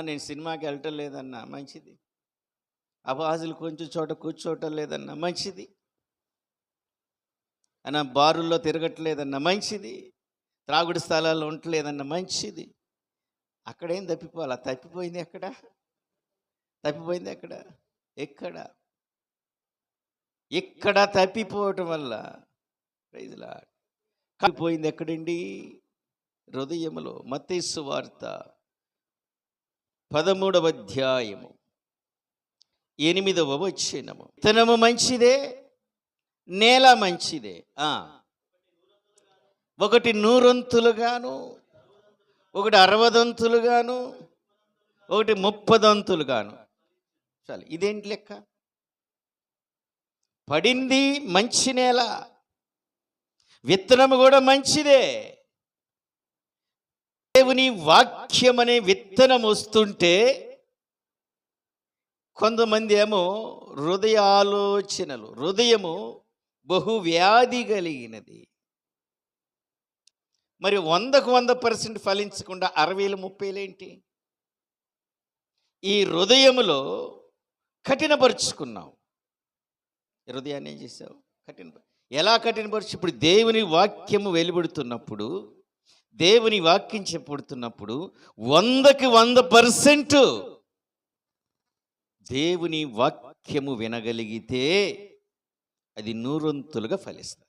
నేను సినిమాకి వెళ్ళటం లేదన్నా మంచిది. అపహాజులు కొంచెం చోట కూర్చోవటం లేదన్నా మంచిది. అన్న బారుల్లో తిరగట్లేదన్నా మంచిది. త్రాగుడు స్థలాల్లో ఉండలేదన్నా మంచిది. అక్కడేం తప్పిపోవాలా? తప్పిపోయింది ఎక్కడ? తప్పిపోయింది ఎక్కడ? ఎక్కడ? ఎక్కడ తప్పిపోవటం వల్ల? ప్రైజ్లా తప్పిపోయింది ఎక్కడండి? హృదయములో మతేసు వార్త. పదమూడవ అధ్యాయము ఎనిమిదవ వచ్చినము విత్తనము మంచిదే నేల మంచిదే. ఒకటి నూరొంతులుగాను ఒకటి అరవదంతులుగాను ఒకటి ముప్పదంతులుగాను. చాలు ఇదేంటి లెక్క? పడింది మంచి నేల విత్తనము కూడా మంచిదే. దేవుని వాక్యం అనే విత్తనం వస్తుంటే కొంతమంది ఏమో హృదయ ఆలోచనలు హృదయము బహు వ్యాధి కలిగినది. మరి వందకు వంద పర్సెంట్ ఫలించకుండా అరవైలు ముప్పైలేంటి ఈ హృదయములో కఠినపరుచుకున్నావు. హృదయాన్ని ఏం చేసావు? కఠిన ఎలా కఠినపరచు ఇప్పుడు దేవుని వాక్యము వెలువడుతున్నప్పుడు దేవుని వాక్యం చెప్పబడుతున్నప్పుడు వందకి వంద పర్సెంట్ దేవుని వాక్యము వినగలిగితే అది నూరొంతులుగా ఫలిస్తుంది.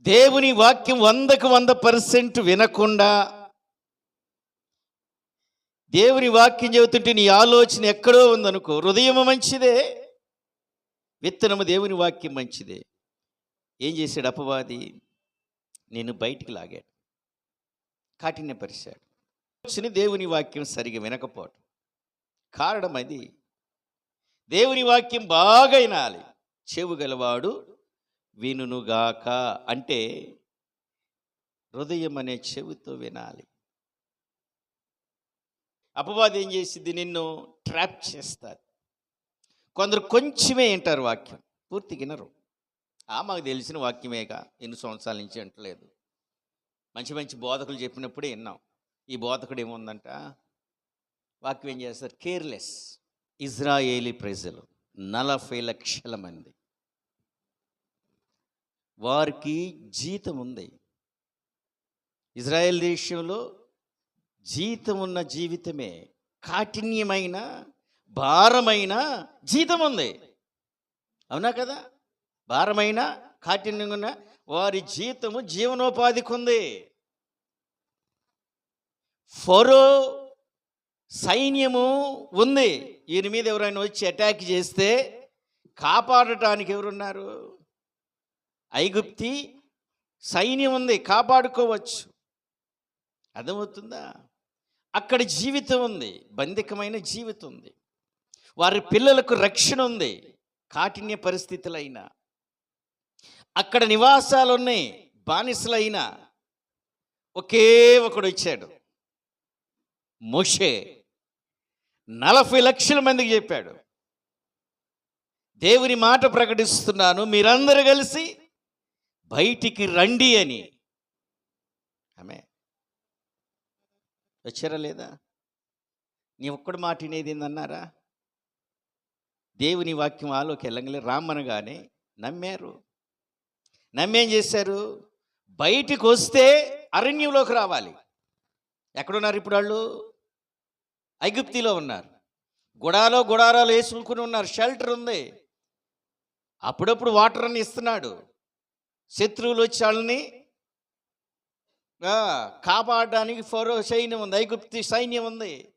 దేవుని వాక్యం వందకు వంద పర్సెంట్ వినకుండా దేవుని వాక్యం చెబుతుంటే నీ ఆలోచన ఎక్కడో ఉందనుకో హృదయం మంచిదే విత్తనము దేవుని వాక్యం మంచిదే. ఏం చేశాడు అపవాది? నేను బయటికి లాగాడు. కాఠిన్యపరిచాడు వచ్చిన దేవుని వాక్యం సరిగా వినకపోవటం కారణం అది. దేవుని వాక్యం బాగా వినాలి. చెవు గలవాడు వినుగాక అంటే హృదయం అనే చెవితో వినాలి. అపవాదం ఏం చేసింది నిన్ను ట్రాప్ చేస్తారు కొందరు కొంచెమే వింటారు వాక్యం. పూర్తి వినరు. ఆ మాకు తెలిసిన వాక్యమేగా. ఎన్ని సంవత్సరాల నుంచి అంటలేదు మంచి మంచి బోధకులు చెప్పినప్పుడే విన్నాం. ఈ బోధకుడు ఏముందంట? వాక్యం ఏం చేస్తారు? కేర్లెస్ ఇజ్రాయేలీ ప్రజలు నలభై లక్షల మంది. వారికి జీతం ఉంది. ఇజ్రాయెల్ దేశంలో జీతం ఉన్న జీవితమే కాఠిన్యమైన భారమైన జీతం ఉంది. అవునా కదా? భారమైన కాఠిన్యంగా ఉన్న వారి జీతము జీవనోపాధికి ఉంది ఫరో సైన్యము ఉంది. ఈయన మీద ఎవరైనా వచ్చి అటాక్ చేస్తే కాపాడటానికి ఎవరున్నారు? ఐగుప్తి సైన్యం ఉంది. కాపాడుకోవచ్చు. అర్థమవుతుందా? అక్కడ జీవితం ఉంది. బంధికమైన జీవితం ఉంది. వారి పిల్లలకు రక్షణ ఉంది. కాఠిన్య పరిస్థితులైనా. అక్కడ నివాసాలు ఉన్నాయి బానిసలైన ఒకే ఒకడు వచ్చాడు మోషే నలభై లక్షల మందికి చెప్పాడు. దేవుని మాట ప్రకటిస్తున్నాను మీరందరూ కలిసి బయటికి రండి అని. ఆమె వచ్చారా లేదా? నీ ఒక్కడు మాట వినేది ఏందన్నారా? దేవుని వాక్యం ఆలోకి వెళ్ళంగలే రామ్మనగానే నమ్మారు. నమ్మేం చేశారు? బయటికి వస్తే అరణ్యంలోకి రావాలి. ఎక్కడున్నారు ఇప్పుడు వాళ్ళు? ఐగుప్తిలో ఉన్నారు. గుడాలో గుడారాలు వేసుకుని ఉన్నారు. షెల్టర్ ఉంది. అప్పుడప్పుడు వాటర్ అని ఇస్తున్నాడు. శత్రువులు వచ్చి వాళ్ళని కాపాడడానికి ఫరో సైన్యం ఉంది. ఐగుప్తి సైన్యం ఉంది.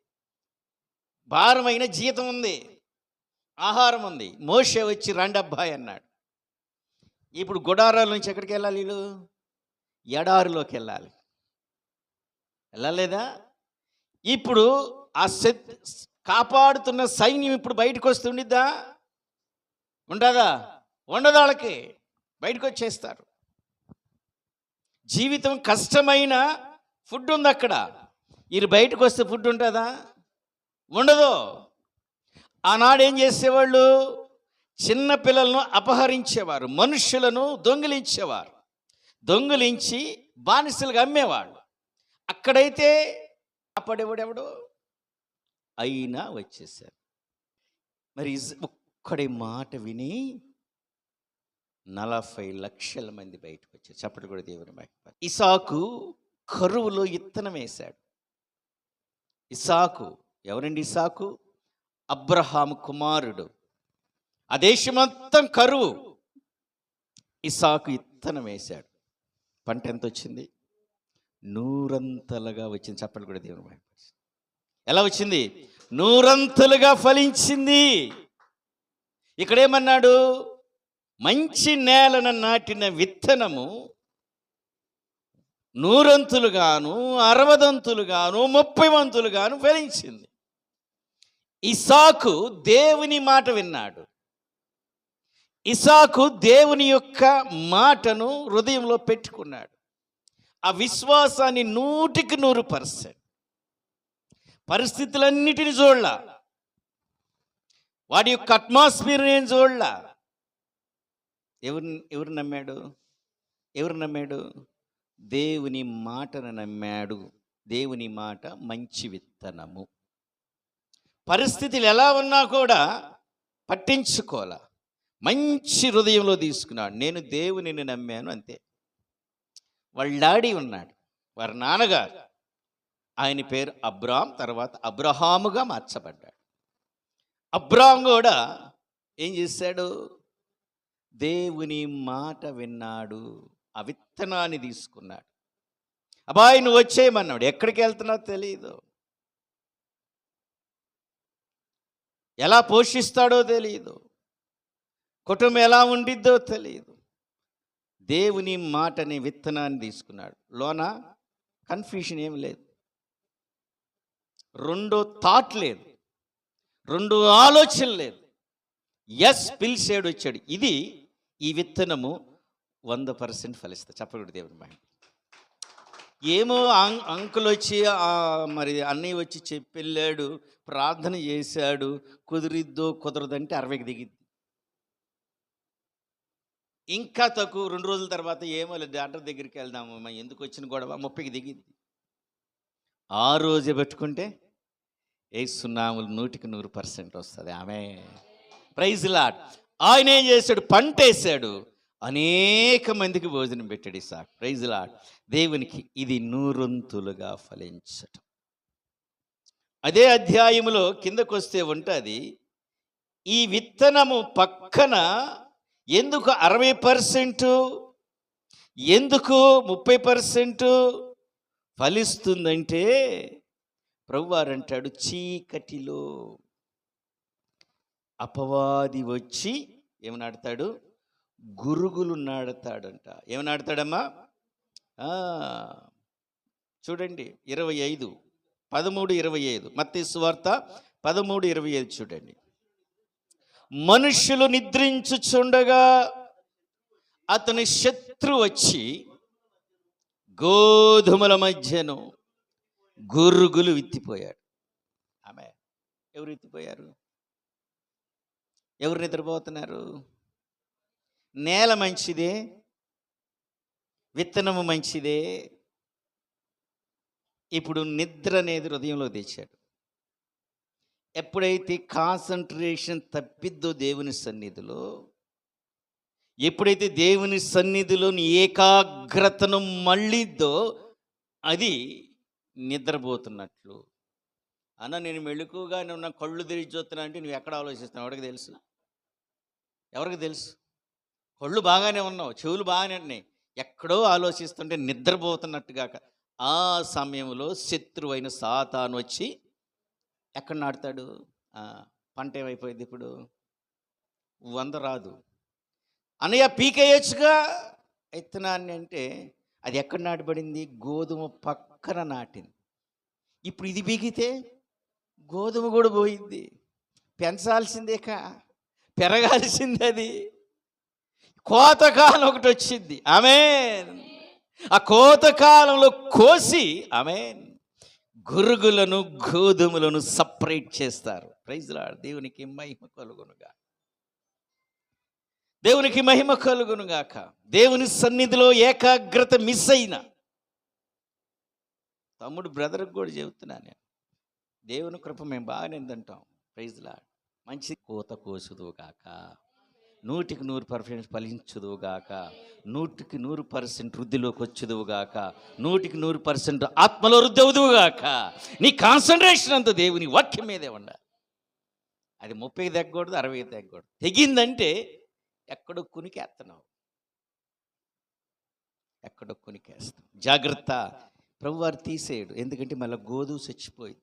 భారమైన జీతం ఉంది. ఆహారం ఉంది. మోషే వచ్చి రండబ్బాయి అన్నాడు. ఇప్పుడు గుడారాల నుంచి ఎక్కడికి వెళ్ళాలి వీళ్ళు ఎడారిలోకి వెళ్ళాలి. వెళ్ళలేదా? ఇప్పుడు ఆ శత్ కాపాడుతున్న సైన్యం ఇప్పుడు బయటకు వస్తుండిద్దా ఉండదా ఉండదు? వాళ్ళకి బయటకు వచ్చేస్తారు. జీవితం కష్టమైన ఫుడ్ ఉంది అక్కడ. వీరు బయటకు వస్తే ఫుడ్ ఉంటుందా? ఉండదు. ఆనాడు ఏం చేసేవాళ్ళు? చిన్న పిల్లలను అపహరించేవారు మనుషులను దొంగిలించేవారు. దొంగిలించి బానిసలుగా అమ్మేవాళ్ళు. అక్కడైతే అప్పుడెవడెవడు అయినా వచ్చేసారు మరి ఒక్కడి మాట విని నలభై లక్షల మంది బయటకు వచ్చారు చప్పటి కూడా దేవుని మహిమ. ఇసాకు కరువులో ఇత్తనం వేశాడు. ఇసాకు ఎవరండి ఇసాకు? అబ్రహాం కుమారుడు. ఆ దేశమంతం కరువు. ఇసాకు ఇత్తనం వేశాడు. పంట ఎంత వచ్చింది? నూరంతలుగా వచ్చింది. చెప్పండి కూడా దేవుని ఎలా వచ్చింది? నూరంతలుగా ఫలించింది. ఇక్కడేమన్నాడు మంచి నేలను నాటిన విత్తనము నూరంతులుగాను అరవదంతులుగాను ముప్పై వంతులుగాను ఫలించింది. ఇసాకు దేవుని మాట విన్నాడు. ఇసాకు దేవుని యొక్క మాటను హృదయంలో పెట్టుకున్నాడు. ఆ విశ్వాసాన్ని నూటికి నూరు పర్సెంట్. పరిస్థితులన్నిటిని చూడాల. వాడి యొక్క అట్మాస్ఫియర్ నేను చూడాల. ఎవరు ఎవరు నమ్మాడు? ఎవరు నమ్మాడు? దేవుని మాటను నమ్మాడు. దేవుని మాట మంచి విత్తనము. పరిస్థితులు ఎలా ఉన్నా కూడా పట్టించుకోలే. మంచి హృదయంలో తీసుకున్నాడు. నేను దేవునిని నమ్మాను అంతే. వాళ్ళ డాడీ ఉన్నాడు వారి నాన్నగారు. ఆయన పేరు అబ్రామ్ తర్వాత అబ్రహాముగా మార్చబడ్డాడు. అబ్రామ్ కూడా ఏం చేశాడు? దేవుని మాట విన్నాడు ఆ విత్తనాన్ని తీసుకున్నాడు. అబ్బాయి నువ్వు వచ్చేయమన్నాడు. ఎక్కడికి వెళ్తున్నావు తెలియదు ఎలా పోషిస్తాడో తెలియదు కుటుంబం ఎలా ఉండిద్దో తెలియదు దేవుని మాటని విత్తనాన్ని తీసుకున్నాడు. లోన? కన్ఫ్యూషన్ ఏమి లేదు. రెండో థాట్ లేదు. రెండు ఆలోచన లేదు. ఎస్ పిలిచాడు వచ్చాడు. ఇది ఈ విత్తనము వంద పర్సెంట్ ఫలిస్తా. చెప్పకూడదు దేవుని మహిమ. ఏమో అం- అంకుల్ వచ్చి మరి అన్నయ్య వచ్చి చెప్పి వెళ్ళాడు ప్రార్థన చేశాడు కుదిరిద్దో కుదరదంటే అరవైకి దిగిద్ది. ఇంకా తక్కువ రెండు రోజుల తర్వాత ఏమో లేదు. డాక్టర్ దగ్గరికి వెళ్దాము మా ఎందుకు వచ్చిన గొడవ? ముప్పైకి దిగింది. ఆ రోజే పెట్టుకుంటే ఏ సున్నాములు నూటికి నూరు పర్సెంట్ వస్తుంది. ఆమె ప్రైజ్ లాట్ ఆయన ఏం చేశాడు? పంట వేసాడు అనేక మందికి భోజనం పెట్టాడు సార్ ప్రైజ్ లాట్ దేవునికి ఇది నూరొంతులుగా ఫలించటం. అదే అధ్యాయములో కిందకు వస్తే ఉంటుంది ఈ విత్తనము పక్కన ఎందుకు అరవై పర్సెంట్? ఎందుకు ముప్పై పర్సెంట్? ఫలిస్తుందంటే ప్రభువారు అంటాడు చీకటిలో అపవాది వచ్చి ఏమనాడతాడు? గురుగులు నాడతాడంట. ఏమనాడతాడమ్మా? చూడండి ఇరవై ఐదు పదమూడు ఇరవై ఐదు మత్తి సువార్త పదమూడు ఇరవై ఐదు చూడండి. మనుషులు నిద్రించుచుండగా అతని శత్రు వచ్చి గోధుమల మధ్యను గురుగులు విత్తిపోయాడు. ఆమె ఎవరు విత్తిపోయారు? ఎవరు నిద్రపోతున్నారు? నేల మంచిదే విత్తనము మంచిదే. ఇప్పుడు నిద్ర అనేది హృదయంలో తెచ్చాడు. ఎప్పుడైతే కాన్సన్ట్రేషన్ తప్పిద్దో దేవుని సన్నిధిలో ఎప్పుడైతే దేవుని సన్నిధిలోని ఏకాగ్రతను మళ్ళిద్దో అది నిద్రపోతున్నట్లు. అన్న నేను మెళుకుగానే ఉన్న కళ్ళు తెరిచి చూస్తున్నా అంటే నువ్వు ఎక్కడ ఆలోచిస్తున్నావు? ఎవరికి తెలుసు? ఎవరికి తెలుసు? కళ్ళు బాగానే ఉన్నావు చెవులు బాగానే ఉన్నాయి. ఎక్కడో ఆలోచిస్తుంటే నిద్రపోతున్నట్టుగాక ఆ సమయంలో శత్రువైన సాతాను వచ్చి ఎక్కడ నాటుతాడు? పంట ఏమైపోయింది ఇప్పుడు? వంద రాదు. అన్నయ్య పీకేయచ్చుగా విత్తనాన్ని అంటే అది ఎక్కడ నాటబడింది? గోధుమ పక్కన నాటింది. ఇప్పుడు ఇది పీకితే గోధుమ కూడా పోయింది. పెంచాల్సిందేక పెరగాల్సింది అది. కోతకాలం ఒకటి వచ్చింది. ఆమె ఆ కోతకాలంలో కోసి ఆమెన్. గురుగులను గోధుమలను సపరేట్ చేస్తారు. ప్రైజ్లా దేవునికి మహిమ కలుగునుగా. దేవునికి మహిమ కలుగునుగాక. దేవుని సన్నిధిలో ఏకాగ్రత మిస్ అయిన. తమ్ముడు బ్రదర్కి కూడా చెబుతున్నా నేను. దేవుని కృప మేము బాగానే తింటాం. ప్రైజ్లా మంచి కోత కోసుదు కాక నూటికి నూరు పర్సెంట్ ఫలించుదువుగాక నూటికి నూరు పర్సెంట్ వృద్ధిలోకి వచ్చుదువుగాక నూటికి నూరు పర్సెంట్ ఆత్మలో వృద్ధి అవుదువుగాక నీ కాన్సన్ట్రేషన్ అంతా దేవుని వాక్యం మీదే ఉండాలి. అది ముప్పైకి తగ్గకూడదు అరవై తగ్గకూడదు. తెగిందంటే ఎక్కడో కునికేస్తున్నావు ఎక్కడో కునికేస్తాం జాగ్రత్త. ప్రభువారు తీసేయడు. ఎందుకంటే మళ్ళీ గోధుమ చచ్చిపోయింది.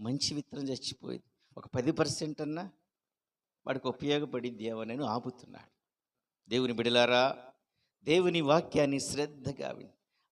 మంచి విత్తనం చచ్చిపోయింది. ఒక పది పర్సెంట్ అన్నా వాడికి ఉపయోగపడింది దేవనను ఆపుతున్నాడు దేవుని బిడలారా దేవుని వాక్యాన్ని శ్రద్ధగా విని.